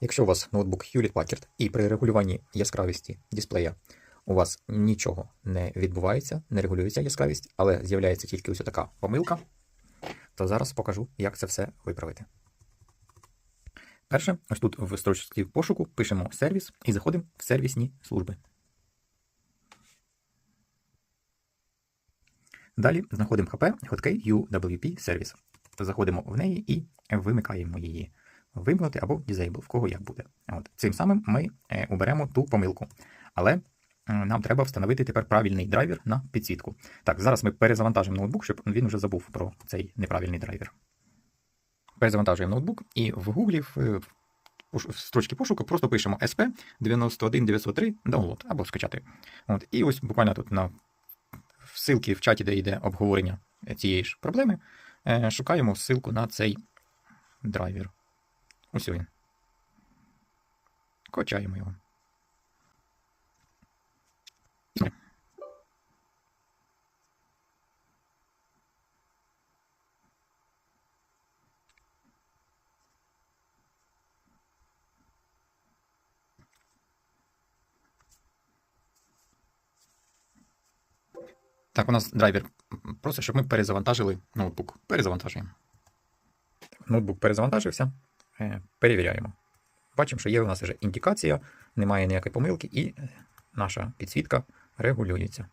Якщо у вас ноутбук Hewlett Packard і при регулюванні яскравості дисплея у вас нічого не відбувається, не регулюється яскравість, але з'являється тільки ось така помилка, то зараз покажу, як це все виправити. Перше, ось тут в строчці пошуку пишемо сервіс і заходимо в сервісні служби. Далі знаходимо HP Hotkey UWP сервіс. Заходимо в неї і вимикаємо її. Вимкнути або disable, в кого як буде. От. Цим самим ми е, уберемо ту помилку. Але нам треба встановити тепер правильний драйвер на підсвітку. Так, зараз ми перезавантажимо ноутбук, щоб він вже забув про цей неправильний драйвер. Перезавантажуємо ноутбук і в Гуглі в, е, в строчці пошуку просто пишемо SP 91903 download або скачати. От. І ось буквально тут на ссылки в чаті, де йде обговорення цієї ж проблеми, е, шукаємо ссылку на цей драйвер. Ось він. Качаємо його. Так, у нас драйвер просить, щоб ми перезавантажили ноутбук. Перезавантажуємо. Ноутбук перезавантажився. Е, Перевіряємо. Бачимо, що є у нас вже індикація, немає ніякої помилки, і наша підсвітка регулюється.